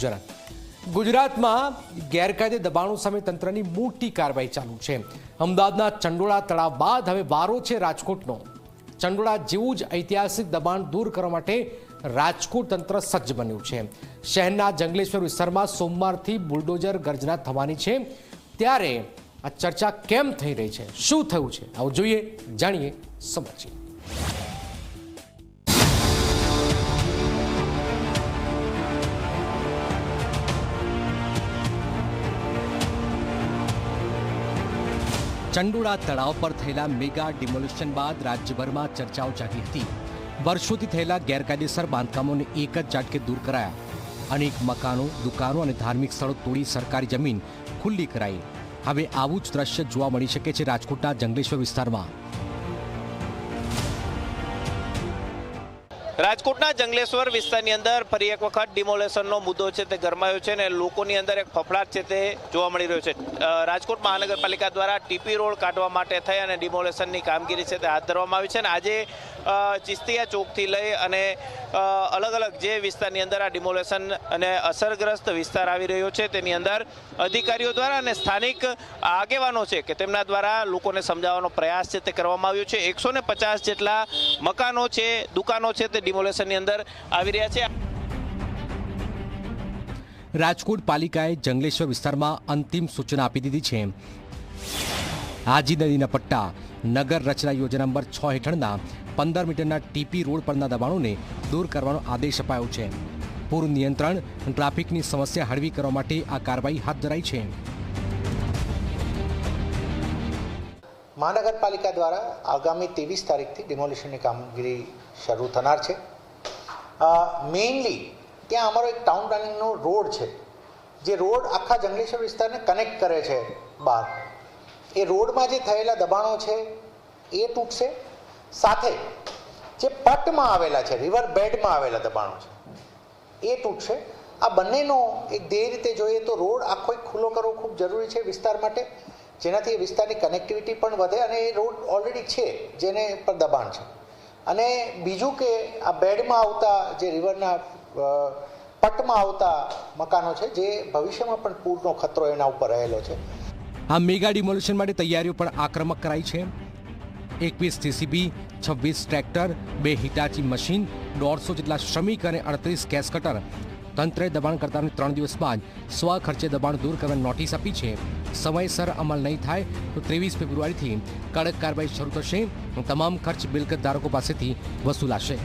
જરા. ગુજરાતમાં ગેરકાયદે દબાણો સામે તંત્રની મોટી કાર્યવાહી ચાલુ છે. અમદાવાદના ચંડોળા તળાવ બાદ હવે વારો છે રાજકોટનો. ચંડોળા જેવું જ ઐતિહાસિક દબાણ દૂર કરવા માટે રાજકોટ તંત્ર સજ્જ બન્યું છે. શહેરના જંગલેશ્વર વિસ્તારમાં સોમવારથી બુલડોઝર ગર્જના થવાની છે. ત્યારે આ ચર્ચા કેમ થઈ રહી છે? શું થયું છે? આવું જોઈએ, જાણીએ સમજીએ. ચંડોળા તળાવ પર થયેલા મેગા ડિમોલિશન બાદ રાજ્યભરમાં ચર્ચાઓ જાગી હતી. વર્ષોથી થયેલા ગેરકાયદેસર બાંધકામોને એક જ ઝાટકે દૂર કરાયા. અનેક મકાનો, દુકાનો અને ધાર્મિક સ્થળો તોડી સરકારી જમીન ખુલ્લી કરાઈ. હવે આવું જ દ્રશ્ય જોવા મળી શકે છે રાજકોટના જંગલેશ્વર વિસ્તારમાં. રાજકોટના જંગલેશ્વર વિસ્તારની અંદર ફરી એક વખત ડિમોલેશનનો મુદ્દો છે તે ગરમાયો છે અને લોકોની અંદર એક ફફડાટ છે તે જોવા મળી રહ્યો છે. રાજકોટ મહાનગરપાલિકા દ્વારા ટીપી રોડ કાઢવા માટે થઈ અને ડિમોલેશનની કામગીરી છે તે હાથ ધરવામાં આવી છે અને આજે ચિસ્તિયા ચોકથી લઈ અને અલગ અલગ જે વિસ્તારની અંદર આ ડિમોલેશન અને અસરગ્રસ્ત વિસ્તાર આવી રહ્યો છે, તેની અંદર અધિકારીઓ દ્વારા અને સ્થાનિક આગેવાનો છે કે તેમના દ્વારા લોકોને સમજાવવાનો પ્રયાસ છે તે કરવામાં આવ્યો છે. એકસો જેટલા મકાનો છે, દુકાનો છે તે ડિમોલેશનની અંદર આવી રહ્યા છે. રાજકોટ પાલિકાએ જંગલેશ્વર વિસ્તારમાં અંતિમ સૂચના આપી દીધી છે. આજી નદીના પટ્ટા નગર રચના યોજના નંબર છ હેઠળના પંદર મીટરના ટીપી રોડ પરના દબાણોને દૂર કરવાનો આદેશ અપાયો છે. પૂર નિયંત્રણ, ટ્રાફિકની સમસ્યા હળવી કરવા માટે આ કાર્યવાહી હાથ ધરાઈ છે. મહાનગરપાલિકા દ્વારા આગામી ત્રેવીસ તારીખથી ડિમોલિશનની કામગીરી શરૂ થનાર છે. મેઇનલી ત્યાં અમારો એક ટાઉન પ્લાનિંગનો રોડ છે. જે રોડ આખા જંગલેશ્વર વિસ્તારને કનેક્ટ કરે છે બહાર. એ રોડમાં જે થયેલા દબાણો છે, એ તૂટશે. સાથે જે પટમાં આવેલા છે રિવર બેડમાં આવેલા દબાણો છે. એ તૂટશે આ બંનેનો એક ધ્યેય રીતે જોઈએ તો રોડ આખો ખુલ્લો કરવો ખૂબ જરૂરી છે વિસ્તાર માટે. જેનાથી એ વિસ્તારની કનેક્ટિવિટી પણ વધે અને એ રોડ ઓલરેડી છે, જેને પર દબાણ છે. અને બીજું કે આ બેડમાં આવતા જે રિવરના પટમાં આવતા મકાનો છે, જે ભવિષ્યમાં પણ પૂરનો ખતરો એના ઉપર રહેલો છે. આ મેગા ડિમોલ્યુશન માટે તૈયારીઓ પણ આક્રમક કરાઈ છે. એકવીસ જીસીબી છવ્વીસ ટ્રેક્ટર, બે હિટાચી મશીન, દોઢસો જેટલા શ્રમિક અને અડત્રીસ ગેસ કટર. તંત્રે દબાણકર્તાઓને ત્રણ દિવસ બાદ સ્વ ખર્ચે દબાણ દૂર કરવાની નોટિસ આપી છે. સમયસર અમલ નહીં થાય તો ત્રેવીસ ફેબ્રુઆરીથી કડક કાર્યવાહી શરૂ થશે. તમામ ખર્ચ મિલકત ધારકો પાસેથી વસૂલાશે.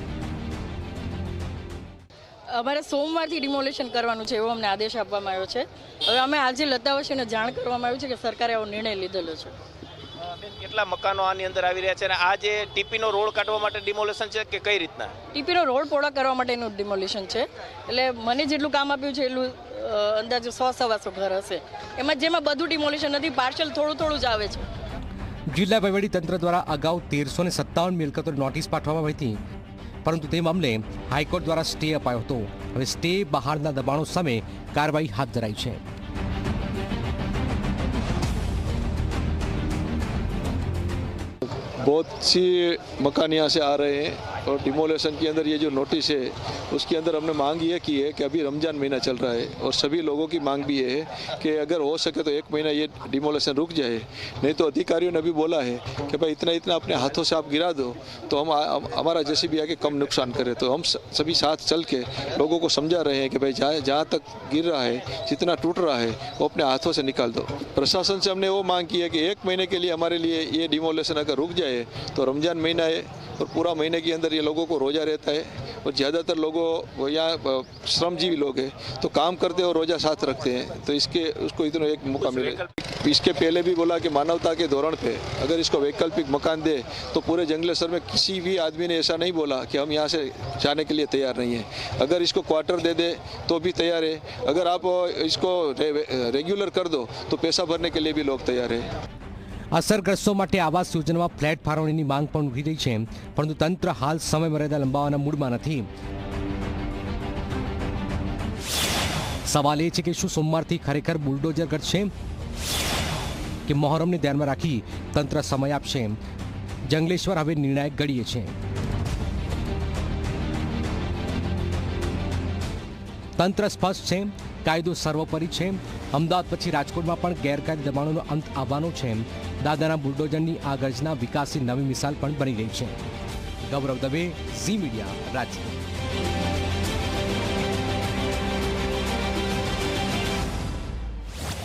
અમારે સોમવારથી ડિમોલેશન કરવાનું છે એવો અમને આદેશ આપવામાં આવ્યો છે. હવે અમે આજે લતાવશીને જાણ કરવામાં આવ્યું છે કે સરકારે આવો નિર્ણય લીધેલો છે. કેટલા મકાનો આની અંદર આવી રહ્યા છે અને આ જે ટીપીનો રોડ કાઢવા માટે ડિમોલેશન છે કે કઈ રીતના? ટીપીનો રોડ પહોળા કરવા માટેનું ડિમોલિશન છે. એટલે મને જેટલું કામ આપ્યું છે એટલું અંદાજે સો સવાસો ઘર હશે. એમાં જેમાં બધું ડિમોલિશન નથી પાર્શલ થોડું થોડું જ આવે છે. જિલ્લા વહીવટી તંત્ર દ્વારા અગાઉ તેરસો ને સત્તાવન મિલકતો નોટિસ પાઠવવામાં આવી હતી. પરંતુ તે મામલે હાઈકોર્ટ દ્વારા સ્ટે અપાયો હતો. હવે સ્ટે બહારના દબાણો સામે કાર્યવાહી હાથ ધરાઈ છે. बहुत सी मकान यहाँ से आ रहे हैं और डिमोलेशन के अंदर ये जो नोटिस है, उसके अंदर हमने मांग ये की है कि अभी रमज़ान महीना चल रहा है और सभी लोगों की मांग भी ये है कि अगर हो सके तो एक महीना ये डिमोलेशन रुक जाए। नहीं तो अधिकारियों ने भी बोला है कि भाई इतना इतना अपने हाथों से आप गिरा दो तो हम हम- हमारा जैसे भी आके कम नुकसान करे। तो हम सभी साथ चल के लोगों को समझा रहे हैं कि भाई जहाँ जहाँ तक गिर रहा है, जितना टूट रहा है, वो अपने हाथों से निकाल दो। प्रशासन से हमने वो मांग की है कि एक महीने के लिए हमारे लिए ये डिमोलेशन अगर रुक जाए तो रमज़ान महीना है और पूरा महीने के अंदर ये लोगों को रोज़ा रहता है और ज़्यादातर लोगों वो यहाँ श्रमजीवी लोग हैं तो काम करते हैं और रोज़ा साथ रखते हैं तो इसके उसको इतना एक मौका मिले। इसके पहले भी बोला कि मानवता के धोरण पे अगर इसको वैकल्पिक मकान दे तो पूरे जंगलेश्वर में किसी भी आदमी ने ऐसा नहीं बोला कि हम यहाँ से जाने के लिए तैयार नहीं है। अगर इसको क्वार्टर दे दे तो भी तैयार है। अगर आप इसको रे, रेगुलर कर दो तो पैसा भरने के लिए भी लोग तैयार है। અસરગ્રસ્તો માટે આવાસ યોજનામાં ફ્લેટ ફાળવણીની માંગ પણ ઉઠી રહી છે. પરંતુ તંત્ર હાલ સમય મર્યાદા લંબાવવાના મૂડમાં નથી. સવાલ એ છે કે શું સોમવારથી ખરેખર બુલડોઝર ઘટશે? કે મોહરમને ધ્યાનમાં રાખી તંત્ર સમય આપશે? જંગલેશ્વર હવે નિર્ણાયક ઘડીએ છે. તંત્ર સ્પષ્ટ છે. કાયદો સર્વોપરી છે. અમદાવાદ પછી રાજકોટમાં પણ ગેરકાયદે દબાણોનો અંત આવવાનો છે. દાદાના બુલડોઝરની આ ગર્જના વિકાસની નવી મિસાલ પણ બની રહી છે. Gaurav Dave, Zee Media Rajkot